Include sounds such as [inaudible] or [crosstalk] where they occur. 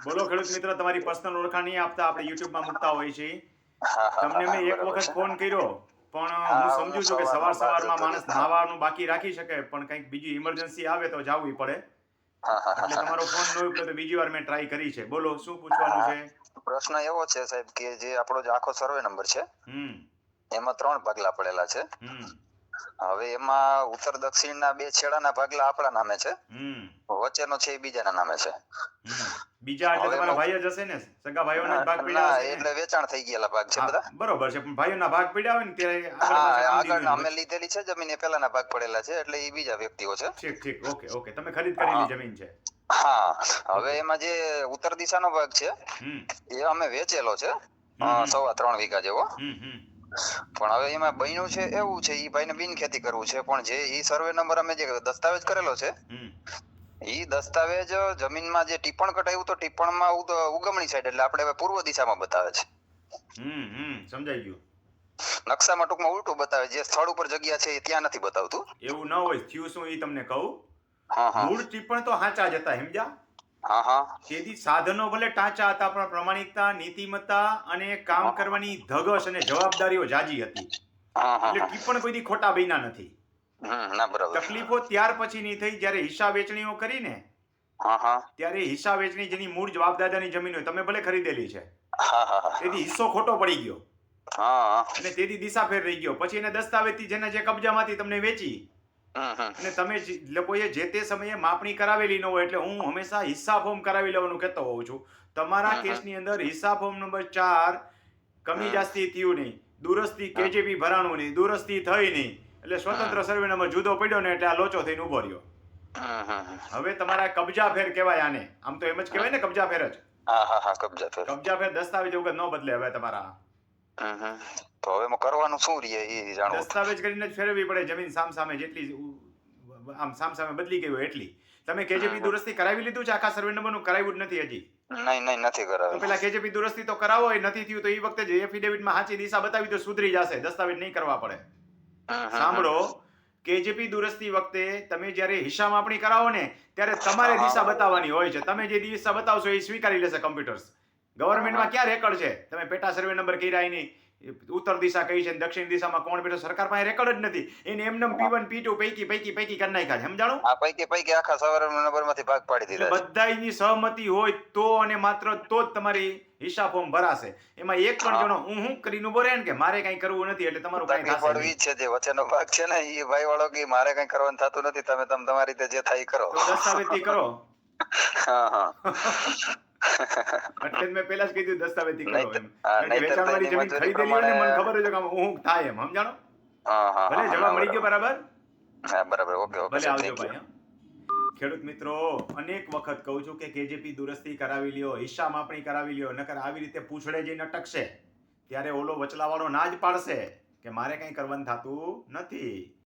બોલો ખેડૂત મિત્ર તમારી પર્સનલ ઓળખાણ આપતા આપણે યુટ્યુબમાં મૂકતા હોય છે તમને મેં એક વખત ફોન કર્યો પણ હું સમજુ છું કે સવાર સવારમાં માણસ નાવાનું બાકી રાખી શકે પણ કંઈક બીજી ઇમરજન્સી આવે તો જાવું પડે. એટલે તમારો ફોન ન ઉપડ્યો તો બીજી વાર મેં ટ્રાય કરી છે. બોલો શું પૂછવાનું છે? પ્રશ્ન એવો છે સાહેબ કે જે આપણો જે આખો સર્વે નંબર છે એમાં ત્રણ પગલા પડેલા છે. હવે એમાં ઉત્તર દક્ષિણના બે છેડાના ભાગલા આપણા નામે છે. વચ્ચેનો છે એ બીજાના નામે છે. બીજા એટલે તમારા ભાઈ જ હશે ને? સગા ભાઈઓના ભાગ પડ્યા હશે એટલે વેચાણ થઈ ગયેલા ભાગ છે બધા. બરોબર છે પણ ભાઈઓના ભાગ પડ્યા હોય ને ત્યારે આગળ અમે લીધેલી છે જમીન એ પેલાના ભાગ પડેલા છે એટલે એ બીજા વ્યક્તિઓ છે. ઠીક ઠીક ઓકે ઓકે. તમે ખરીદ કરેલી જમીન છે. હા હવે એમાં જે ઉત્તર દિશાનો ભાગ છે એ અમે વેચેલો છે સવા ત્રણ વીઘા જેવો. હમ હમ. પણ હવે એમાં બન્યું છે એવું છે એ ભાઈને બિન ખેતી કરવું છે પણ જે એ સર્વે નંબર અમે જે દસ્તાવેજ કરેલો છે એ દસ્તાવેજ જમીનમાં જે ટીપણ કટાયું તો ટીપણમાં ઉગમણી સાઈડ એટલે આપણે હવે પૂર્વ દિશામાં બતાવે છે. સમજાઈ ગયું. નકશામાં ટૂંકમાં ઉલટું બતાવે જે સ્થળ ઉપર જગ્યા છે એ ત્યાં નથી બતાવતું. એવું ન હોય થયું શું એ તમને કહું? મૂળ ટીપણ તો હાચા જ હતા સમજ્યા? તેથી સાધનો ભલે ટાંચા હતા પણ પ્રમાણિકતા નીતિમત્તા અને કામ કરવાની ધગશ અને જવાબદારીઓ જાજી હતી. એટલે ટિપ્પણ કોઈથી ખોટા બન્યા નથી. ના તકલીફો ત્યાર પછીની થઈ જ્યારે હિસ્સા વેચણીઓ કરીને હા હા ત્યારે હિસ્સા વેચણી જેની મૂળ જવાબદાદાની જમીન હોય તમે ભલે ખરીદેલી છે. તેથી હિસ્સો ખોટો પડી ગયો. અને તેથી દિશાફેર રહી ગયો. પછી એને દસ્તાવેજથી જેના જે કબજામાંથી તમને વેચી અને તમે જે લોકોએ જે તે સમયે માપણી કરાવેલી ન હોય એટલે હું હંમેશા હિસ્સા ફોર્મ કરાવી લેવાનું કહેતો હોઉં છું. તમારા. કેસની અંદર હિસ્સા ફોર્મ નંબર ચાર કમી જાસ્તી થયું નહીં. દુરસ્તી કેજેપી ભરાણું નહીં. દુરસ્તી થઈ નહીં. એટલે સ્વતંત્ર સર્વે નંબર જુદો પડ્યો ને એટલે આ લોચો થઈને ઊભો રહ્યો. હવે તમારા કબજા ફેર કહેવાય આને. આમ તો એમ જ કહેવાય ને કબજા ફેર જ. હા હા હા કબજા ફેર. કબજા ફેર દસ્તાવેજ વગર ન બદલે હવે તમારા. તો હવે કરવાનું શું રહે એ જાણવું. દસ્તાવેજ કરીને જ ફેરવવી પડે જમીન સામ સામે જેટલી આમ સામ સામે બદલી ગયું એટલી. તમે કેજેપી દુરસ્તી કરાવી લીધું છે આખા સર્વે નંબરનું કરાવ્યું જ નથી હજી. નહીં નહીં નથી કરાવ્યું. પેલા કેજેપી દુરસ્તી તો કરાવો એ નથી થયું તો એ વખતે જ એફિડેવિટમાં સાચી દિશા બતાવી તો સુધરી જશે. દસ્તાવેજ નહીં કરવા પડે. સાંભળો કેજેપી દુરસ્તી વખતે તમે જ્યારે હિસાબ આપણી કરાવો ને ત્યારે તમારે દિશા બતાવવાની હોય છે. તમે જે દિશા બતાવશો એ સ્વીકારી લેશે કમ્પ્યુટર્સ ગવર્મેન્ટમાં ક્યાં રેકર્ડ છે? તમે પેટા સર્વે નંબર કર્યા એની ઉત્તર દિશા કઈ છે દક્ષિણ દિશામાં કોણ બેઠો સરકાર પાસે રેકોર્ડ જ નથી. એને એમને પી વન પી ટુ પૈકી પૈકી પૈકી કરી નાખ્યા છે. સમજાણું? પૈકી પૈકી આખા સવાર નંબરમાંથી ભાગ પાડી દીધા છે. બધાયની સહમતિ હોય તો અને માત્ર તો જ તમારી હિસાબ ફોર્મ ભરાશે. એમાં એક પણ જણો હું હું કરીને ઊભો રહે ને કે મારે કઈ કરવું નથી એટલે તમારું કઈ. જ છે જે વચ્ચેનો ભાગ છે ને એ ભાઈ વાળો કે મારે કઈ કરવાનું થતું નથી તમે તમે તમારી રીતે જે થાય કરો. તો દસ્તાવેજથી કરો. હા હા. [laughs] એટલે મેં પહેલા જ કહી દીધું દસ્તાવેજી કરો એમ. વેચાણવાળી જમીન ખરીદેલી હોય ને મને ખબર હોય કે આમાં હું થાય એમ સમજાણો? ભલે જવાબ મળી ગયો. બરાબર. હા બરાબર. ઓકે ઓકે ભલે આવજો ભાઈ ખેડૂત મિત્રો અનેક વખત કહું છું કે કેજેપી દુરસ્તી કરાવી લ્યો હિસ્સા માપણી કરાવી લ્યો નકર આવી રીતે પૂછડે જઈને અટકશે ત્યારે ઓલો વચલાવાળો ના જ પાડશે કે મારે કંઈ કરવાનું થતું નથી.